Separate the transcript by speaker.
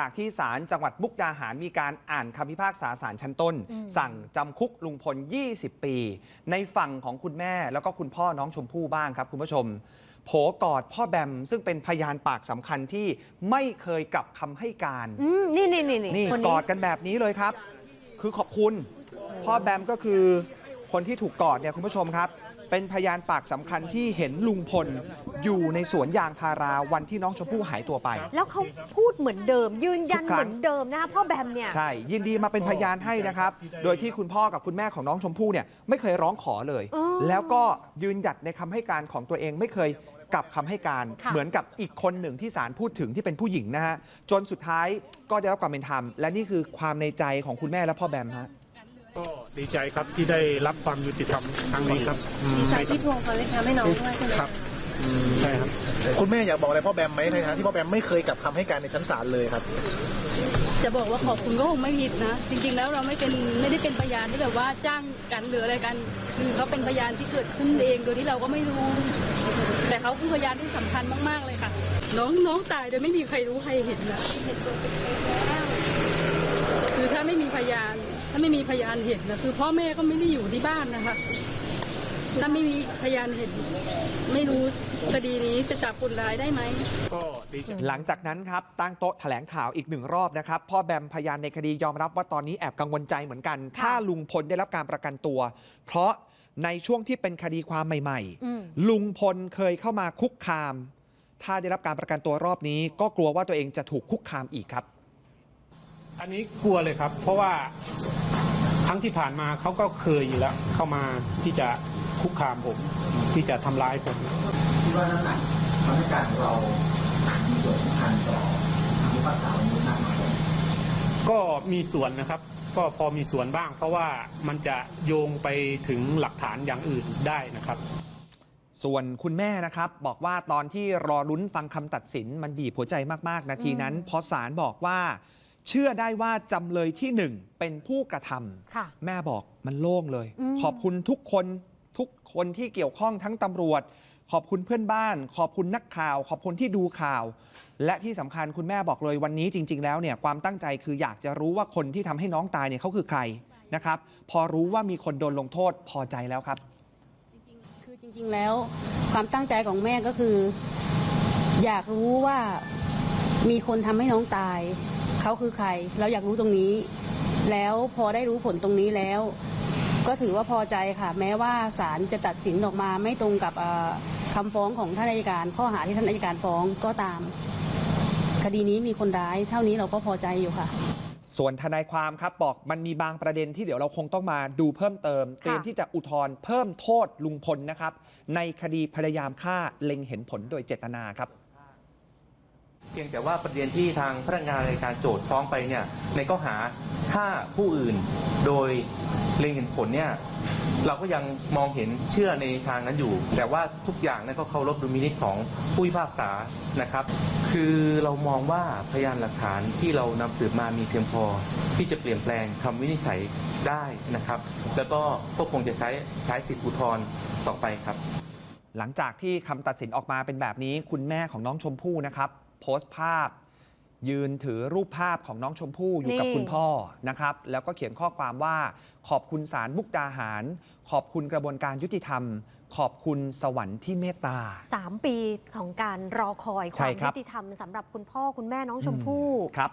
Speaker 1: จากที่ศาลจังหวัดมุกดาหารมีการอ่านคำพิพากษาศาลชั้นต้น
Speaker 2: อืม
Speaker 1: สั่งจำคุกลุงพล 20 ปี ในฝั่งของคุณแม่แล้วก็คุณพ่อน้องชมพู่บ้างครับคุณผู้ชม โผกอดพ่อแบม ซึ่งเป็นพยานปากสำคัญที่ไม่เคยกลับคำให้การ
Speaker 2: อืมนี่นี่นี่
Speaker 1: นี่
Speaker 2: คน
Speaker 1: ก
Speaker 2: นี้
Speaker 1: อดกันแบบนี้เลยครับ คือขอบคุณ พ่อแบมก็คือคนที่ถูกกอดเนี่ยคุณผู้ชมครับ เป็นพยานปากสำคัญที่เห็นลุงพลอยู่ในสวนยางพาราวันที่น้องชมพู่หายตัวไป
Speaker 2: แล้วเขาพูดเหมือนเดิม ยืนยัน
Speaker 1: ทุกครั้
Speaker 2: เห
Speaker 1: ง
Speaker 2: มือนเดิมนะคะพ่อแบมเนี่ย
Speaker 1: ใช่ ยินดีมาเป็นพยานให้นะครับ โดยที่คุณพ่อกับคุณแม่ของน้องชมพู่เนี่ยไม่เคยร้องขอเลย
Speaker 2: อ๋อ
Speaker 1: แล้วก็ยืนหยัดในคำให้การของตัวเองไม่เคยกลับคำให้การ
Speaker 2: ค่ะ
Speaker 1: เหมือนกับอีกคนหนึ่งที่ศาลพูดถึงที่เป็นผู้หญิงนะฮะ จนสุดท้ายก็ได้รับความเป็นธรรม และนี่คือความในใจของคุณแม่และพ่อแบมฮะ
Speaker 3: ก็ ดีใจครับที่ได้รับความยุติธรรมครั้งนี้ครับอืม
Speaker 4: ดีใจที่พวงเขาเลยทำให้น้องด้วยใช่ไหม
Speaker 3: ครับอืมใช่ครับ
Speaker 5: คุณแม่อยากบอกอะไรพ่อแบมไหมในฐานะที่พ่อแบมไม่เคยกลับคำให้การในชั้นศาลเลยครับ
Speaker 4: จะบอกว่าขอบคุณก็คงไม่ผิดนะ จริง ๆ แล้วเราไม่เป็นไม่ได้เป็นพยานที่แบบว่าจ้างกันหรืออะไรกันคือเขาเป็นพยานที่เกิดขึ้นเองโดยที่เราก็ไม่รู้ แต่เขาคือพยานที่สำคัญมากๆเลยค่ะ น้องน้องตายโดยไม่มีใครรู้ใครเห็นนะคือถ้าไม่มีพยาน ถ้าไม่มีพยานเห็นนะคือพ่อแม่ก็ไม่ได้อยู่ที่บ้านนะคะถ้าไม่มีพยานเห็น ไม่รู้คดีนี้จะจับคนร้ายได้ไหม
Speaker 3: ก็ดีใจ
Speaker 1: หลังจากนั้นครับตั้งโต๊ะแถลงข่าวอีกหนึ่งรอบนะครับพ่อแบมพยานในคดียอมรับว่าตอนนี้แอบกังวลใจเหมือนกัน ถ้าลุงพลได้รับการประกันตัว เพราะในช่วงที่เป็นคดีความใหม่
Speaker 2: อืม
Speaker 1: ๆลุงพลเคยเข้ามาคุกคาม ถ้าได้รับการประกันตัวรอบนี้ ก็กลัวว่าตัวเองจะถูกคุกคามอีกครับ
Speaker 3: อันนี้กลัวเลยครับ เพราะว่า ครั้งที่ผ่านมาเขาก็เคยอยู่แล้วเข้ามาที่จะคุกคามผมที่จะทำร้ายผม
Speaker 6: คิดว่าน้ำหนักคำให้การของเรามีส่วนสำคัญต่อคำพิพากษาวันนี้มากน้อยแค่ไหน
Speaker 3: ก็มีส่วนนะครับ ก็พอมีส่วนบ้าง เพราะว่ามันจะโยงไปถึงหลักฐานอย่างอื่นได้นะครับ
Speaker 1: ส่วนคุณแม่นะครับ บอกว่าตอนที่รอลุ้นฟังคำตัดสินมันบีบหัวใจมากๆ นาทีนั้น
Speaker 2: อืม
Speaker 1: พอศาลบอกว่า เชื่อได้ว่าจำเลยที่หนึ่งเป็นผู้กระทำ
Speaker 2: ค่ะ
Speaker 1: แม่บอกมันโล่งเลย
Speaker 2: อืม
Speaker 1: ขอบคุณทุกคนทุกคนที่เกี่ยวข้องทั้งตำรวจ ขอบคุณเพื่อนบ้าน ขอบคุณนักข่าว ขอบคุณที่ดูข่าว และที่สำคัญคุณแม่บอกเลยวันนี้จริง ๆ แล้วเนี่ยความตั้งใจคืออยากจะรู้ว่าคนที่ทำให้น้องตายเนี่ยเขาคือใครนะครับพอรู้ว่ามีคนโดนลงโทษพอใจแล้วครับ
Speaker 4: คือจริง ๆ แล้วความตั้งใจของแม่ก็คือ อยากรู้ว่ามีคนทำให้น้องตาย เขาคือใครเราอยากรู้ตรงนี้ แล้วพอได้รู้ผลตรงนี้แล้ว ก็ถือว่าพอใจค่ะ แม้ว่าศาลจะตัดสินออกมาไม่ตรงกับเอ่อคำฟ้องของท่านอัยการ ข้อหาที่ท่านอัยการฟ้องก็ตาม คดีนี้มีคนร้าย เท่านี้เราก็พอใจอยู่ค่ะ
Speaker 1: ส่วนทนายความครับบอกมันมีบางประเด็นที่เดี๋ยวเราคงต้องมาดูเพิ่มเติมเตรียมที่จะอุทธรณ์เพิ่มโทษลุงพลนะครับ ในคดีพยายามฆ่าเล็งเห็นผลโดยเจตนาครับ
Speaker 7: เพียงแต่ว่าประเด็นที่ทางพนักงานในการโจทย์ฟ้องไปเนี่ยในข้อหาฆ่าผู้อื่นโดยเล็งเห็นผลเนี่ยเราก็ยังมองเห็นเชื่อในทางนั้นอยู่ แต่ว่าทุกอย่างนั้นก็เคารพดุลพินิจของผู้พิพากษานะครับ คือเรามองว่าพยานหลักฐานที่เรานำสืบมามีเพียงพอ ที่จะเปลี่ยนแปลงคำวินิจฉัยได้นะครับ แล้วก็ก็คงจะใช้ใช้สิทธิอุทธรณ์ต่อไปครับ
Speaker 1: หลังจากที่คำตัดสินออกมาเป็นแบบนี้คุณแม่ของน้องชมพู่นะครับ โพสต์ภาพ ยืนถือรูปภาพของน้องชมพู่อยู่กับ
Speaker 2: นี่
Speaker 1: คุณพ่อนะครับ แล้วก็เขียนข้อความว่า ขอบคุณศาลมุกดาหาร ขอบคุณกระบวนการยุติธรรม ขอบคุณสวรรค์ที่เมตตา
Speaker 2: สามปีของการรอคอยค
Speaker 1: ใช่
Speaker 2: วาม
Speaker 1: ครั
Speaker 2: ยุ
Speaker 1: บ
Speaker 2: ติธรรมสำหรับคุณพ่อคุณแม่น้องชมพู่
Speaker 1: ครับ